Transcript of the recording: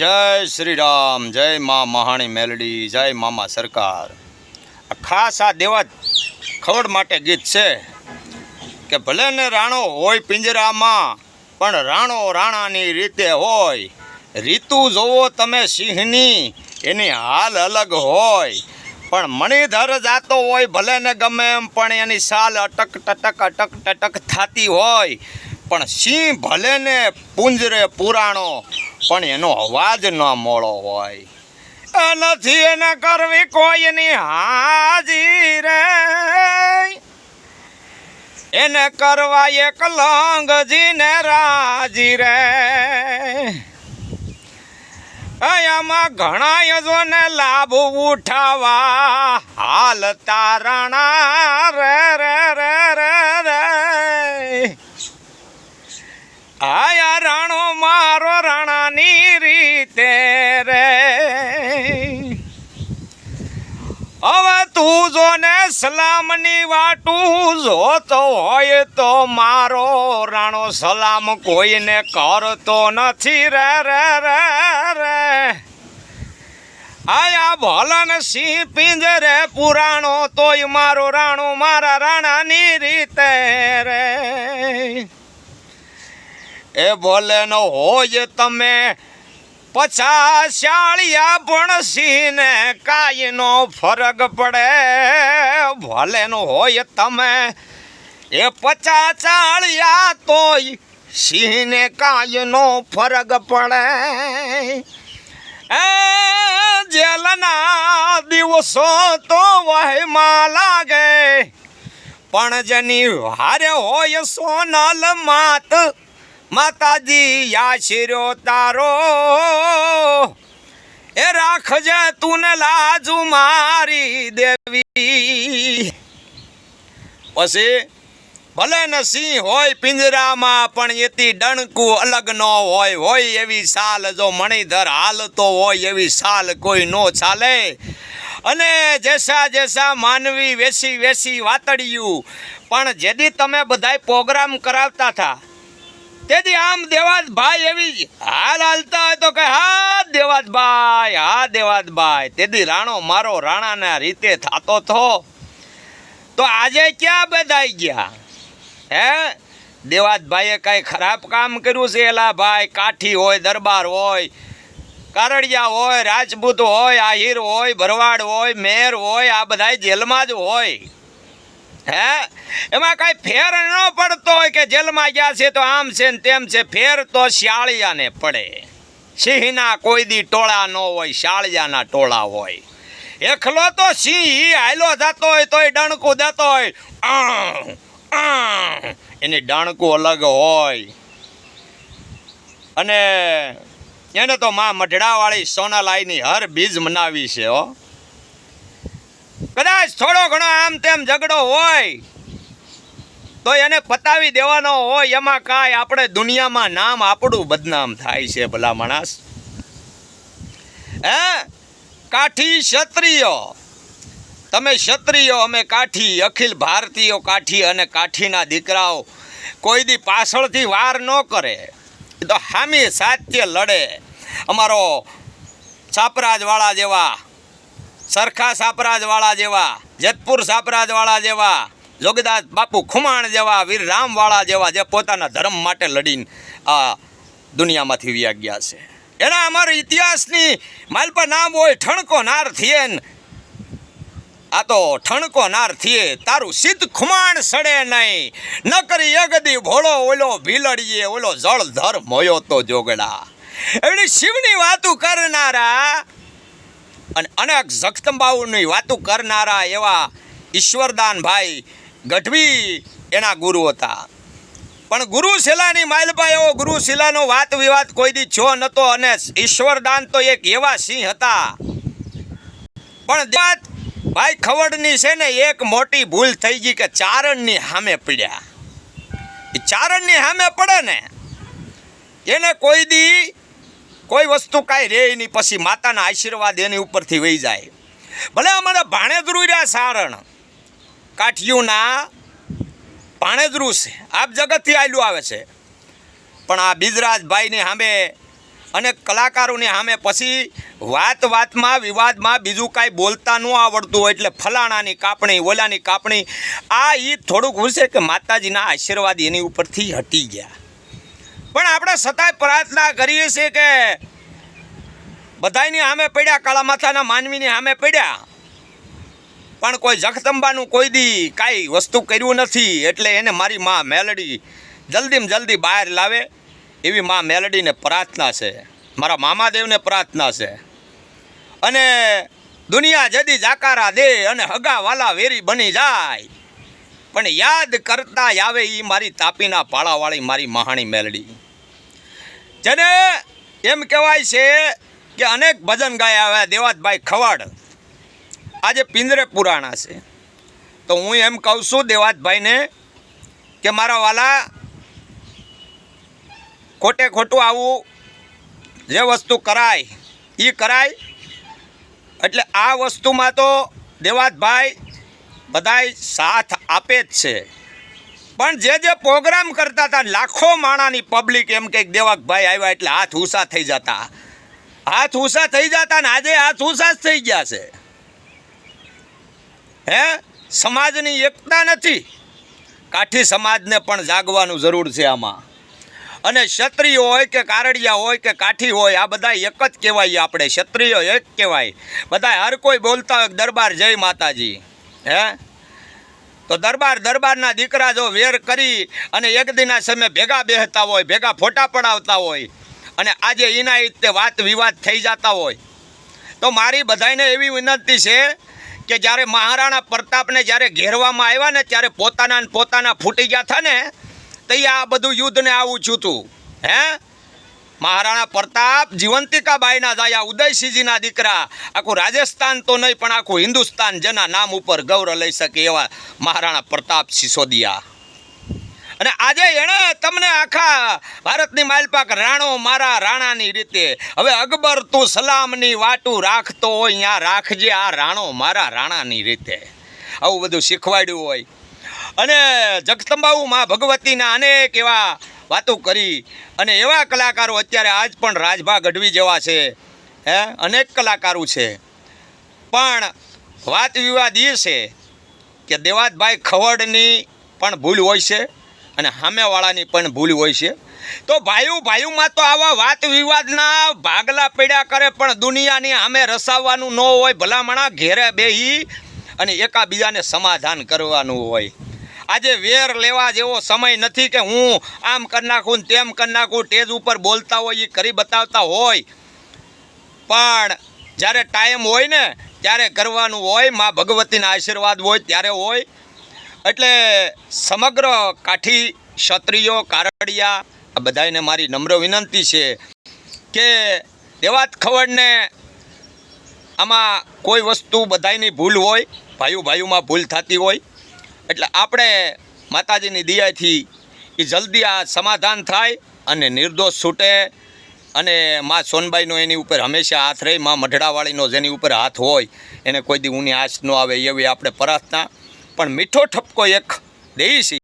જય શ્રી રામ, જય મા મહાણી મેલડી, જય મામા સરકાર. ખાસ આ દેવા ખવડ માટે ગીત છે કે ભલે ને રાણો હોય પિંજરામાં, પણ રાણો રાણાની રીતે હોય. રીતુ જોવો તમે સિંહની, એની હાલ અલગ હોય. પણ મણિધર જાતો હોય ભલે ને ગમે એમ, પણ એની સાલ અટક ટટક અટક ટટક થતી હોય. પણ સિંહ ભલે ને પુંજરે પુરાણો, પણ એનો અવાજ ન મોળો હોય. નથી એને કરવી કોઈની હાજી રે. એને કરવા એક લંગજીને રાજી રે. આમાં ઘણા જોને લાભ ઉઠાવા હાલ તારણા રે રે રે રે રે આયા રાણો મારો રાણાની રીતે રે. હવે તું જો ને સલામની વાટું જોતો હોય તો મારો રાણો સલામ કોઈને કરતો નથી રે રે રે રે. આયા ભલન સિંહ પિંજરે પુરાણો તોય મારો રાણો મારા રાણાની રીતે રે. એ બોલે ન હોય તમે પછા શાળિયા પણ સિંહને કાંઈનો ફરક પડે. ભલે નો હોય તમે એ પચા ચાળિયા તોય સિંહને કાયનો ફરક પડે. એ જેલના દિવસો તો વહેમાં લાગે, પણ જેની હારે હોય સોનલ માત માતાજી આશીર્યો તારો. એ રાખજે તું લાજુ મારી દેવી. પછી, ભલે ને સિંહ હોય પિંજરામાં, પણ એથી ડણકું અલગ ન હોય હોય એવી સાલ જો મણિધર હાલતો હોય, એવી સાલ કોઈ નો ચાલે. અને જેસા જેસા માનવી વેસી વેસી વાતડિયું, પણ જેદી તમે બધાય પ્રોગ્રામ કરાવતા હતા તેથી આમ દેવાદભાઈ એવી હાલ હાલતા હોય તો કે હા દેવાદભાઈ હા દેવાદભાઈ તેથી રાણો મારો રાણાના રીતે થાતો થો તો આજે ક્યાં બધાઈ ગયા? હે? દેવાદભાઈએ કાંઈ ખરાબ કામ કર્યું છે? એલા ભાઈ, કાઠી હોય, દરબાર હોય, કારડિયા હોય, રાજપૂત હોય, આહિર હોય, ભરવાડ હોય, મેર હોય, આ બધા જેલમાં જ હોય. હે? એમાં કાંઈ ફેર ન પડતો હોય કે જેલમાં ગયા છે તો આમ છે ને તેમ છે. ફેર તો શાળિયાને પડે. સિંહના કોઈ દી ટોળા ન હોય, શાળિયાના ટોળા હોય. એકલો તો સિંહ હાલો જતો હોય તોય ડણકું દેતો હોય. એની ડણકું અલગ હોય. અને એને તો માં મઢડાવાળી સોનાલાઈની હર બીજ મનાવી છે, હો. કદાચ થોડો ઘણો આમ તેમ ઝઘડો હોય, તો એને પતાવી દેવાનો હોય, એમાં કાંઈ આપણે દુનિયામાં નામ આપણું બદનામ થાય છે ભલા માણસ. હે? કાઠી ક્ષત્રિયો. તમે ક્ષત્રિયો, અમે કાઠી, અખિલ ભારતીયો કાઠી અને કાઠીના દીકરાઓ. કોઈ દી પાછળથી વાર ન કરે. તો હામી સાત્ય લડે. અમારો છાપરાજવાળા જેવા સરખા સાપરાજવાળા જેવા, જેતપુર સાપરાજવાળા જેવા, જોગદાસ બાપુ ખુમાણ જેવા વીર રામવાળા જેવા જે પોતાના ધર્મ માટે લડીને આ દુનિયામાંથી વ્યા ગયા છે. એના અમારા ઇતિહાસની માલ પર નામ હોય ઠણકો નાર થઈએ આ તો ઠણકો નાર થિયે, તારું સિદ્ધ ખુમાણ સડે નહીં ન કરી યગદી ભોળો ઓલો ભીલડીએ, ઓલો જળધર મોયો તો જોગડા. એવડી શિવની વાતું કરનારા અને અનેક જગતંબાઓની વાતો કરનારા એવા ઈશ્વરદાનભાઈ ગઢવી એના ગુરુ હતા. પણ ગુરુ શિલાની માલપા એવો ગુરુ શિલાનો વાત વિવાદ કોઈ દી છો નતો અને ઈશ્વરદાન તો એક એવા સિંહ હતા. પણ દેવાત ભાઈ ખવડની છે ને એક મોટી ભૂલ થઈ ગઈ કે ચારણની સામે પડ્યા. એ ચારણની સામે પડે ને, એને કોઈ દી કોઈ વસ્તુ કાંઈ રહે નહીં, પછી માતાના આશીર્વાદ એની ઉપરથી વહી જાય. ભલે અમારા ભાણેદરૂ રહ્યા સારણ કાઠિયુંના ભાણેદરૂ છે. આપ જગતથી આયલું આવે છે. પણ આ બિજરાજભાઈની સામે અને કલાકારોની સામે પછી વાત વાતમાં, વિવાદમાં બીજું કાંઈ બોલતા ન આવડતું હોય એટલે ફલાણાની કાપણી, ઓલાની કાપણી, આ એ થોડુંક હું છે કે માતાજીના આશીર્વાદ એની ઉપરથી હટી ગયા. પણ આપણે સતાય પ્રાર્થના કરીએ છીએ કે બધાયની સામે પડ્યા, કાળા માથાના માનવીની સામે પડ્યા. પણ કોઈ જગદંબાનું કોઈ દી કાંઈ વસ્તુ કર્યું નથી, એટલે એને મારી માં મેલડી જલ્દીમાં જલ્દી બહાર લાવે, એવી માં મેલડીને પ્રાર્થના છે. મારા મામાદેવને પ્રાર્થના છે. અને દુનિયા જદી જાકારા દે અને હગા વાલા વેરી બની જાય. પણ યાદ કરતા આવે એ મારી તાપીના પાળાવાળી મારી મહાણી મેલડી. જેને એમ કહેવાય છે કે અનેક ભજન ગાયા આવ્યા દેવાતભાઈ ખવાડ. આજે પિંજરે પુરાણા છે. તો હું એમ કહું છું દેવાતભાઈને કે મારા વાલા ખોટે ખોટું આવું જે વસ્તુ કરાય એ કરાય. એટલે આ વસ્તુમાં તો દેવાતભાઈ બધાય સાથ આપે જ છે. પણ જે જે પ્રોગ્રામ કરતા હતા, લાખો માણાની પબ્લિક એમ કંઈક દેવાકભાઈ આવ્યા એટલે હાથ ઊંચા થઈ જતા. હાથ ઊંચા થઈ જતા ને આજે હાથ ઊંચા જ થઈ ગયા છે. હે? સમાજની એકતા નથી. કાઠી સમાજને પણ જાગવાનું જરૂર છે આમાં. અને ક્ષત્રિય હોય કે કારડિયા હોય કે કાઠી હોય, આ બધા એક જ કહેવાય આપણે. ક્ષત્રિય એક કહેવાય. બધા હર કોઈ બોલતા દરબાર જય માતાજી. હે? તો દરબાર દરબારના દીકરા જો વેર કરી અને એક દિના સમય ભેગા બેહતા હોય, ભેગા ફોટા પડાવતા હોય અને આજે એના રીતે વાત વિવાદ થઈ જતા હોય, તો મારી બધાને એવી વિનંતી છે કે જ્યારે મહારાણા પ્રતાપને જ્યારે ઘેરવામાં આવ્યા ને ત્યારે પોતાના પોતાના ફૂટી ગયા હતા ને, તો આ બધું યુદ્ધને આવું છું તું. હે? મહારાણા પ્રતાપ જીવંતિકાબાઈના જાયા ઉદયસિંહજીના દીકરા. આખું રાજસ્થાન તો નહીં, પણ આખું હિન્દુસ્તાન જેના નામ ઉપર ગૌરવ લઈ શકે એવા મહારાણા પ્રતાપ સિસોદિયા. અને આજે એણે તમને આખા ભારતની માલપાક રાણો મારા રાણાની રીતે, હવે અકબર તું સલામની વાટું રાખતો હોય ત્યાં રાખજે આ રાણો મારા રાણાની રીતે. આવું બધું શીખવાડ્યું હોય. અને જગતંબાઉ માં ભગવતીના અનેક એવા વાતો કરી. અને એવા કલાકારો અત્યારે આજ પણ રાજભા ગઢવી જેવા છે. હે? અનેક કલાકારો છે. પણ વાત વિવાદ એ છે કે દેવાતભાઈ ખવડની પણ ભૂલ હોય છે અને સામેવાળાની પણ ભૂલ હોય છે. તો ભાઈઓ, ભાઈઓમાં તો આવા વાત વિવાદના ભાગલા પડ્યા કરે પણ દુનિયાની સામે રસાવવાનું ન હોય, ભલામણા ઘેરે બેહી અને એકાબીજાને સમાધાન કરવાનું હોય. આજે વેર લેવા જેવો સમય નથી કે હું આમ કરી નાખું તેમ કરી નાખું, ટેજ ઉપર બોલતા હોય, એ કરી બતાવતા હોય. પણ જ્યારે ટાઈમ હોય ને, ત્યારે કરવાનું હોય, મા ભગવતીના આશીર્વાદ હોય, ત્યારે હોય. એટલે સમગ્ર કાઠી ક્ષત્રિયો, કારડિયા, આ બધાને મારી નમ્ર વિનંતી છે કે દેવાત ખવડને આમાં કોઈ વસ્તુ બધાયની ભૂલ હોય ભાઈઓ ભાઈઓમાં ભૂલ થતી હોય એટલે આપણે માતાજીની દિયાથી એ જલ્દી આ સમાધાન થાય અને નિર્દોષ છૂટે અને મા સોનબાઈનો એની ઉપર હંમેશા હાથ રહી, મા મઢડાવાળીનો જેની ઉપર હાથ હોય, એને કોઈ દી ઊની આશ ન આવે એવી આપણે પ્રાર્થના. પણ મીઠો ઠપકો એક છીએ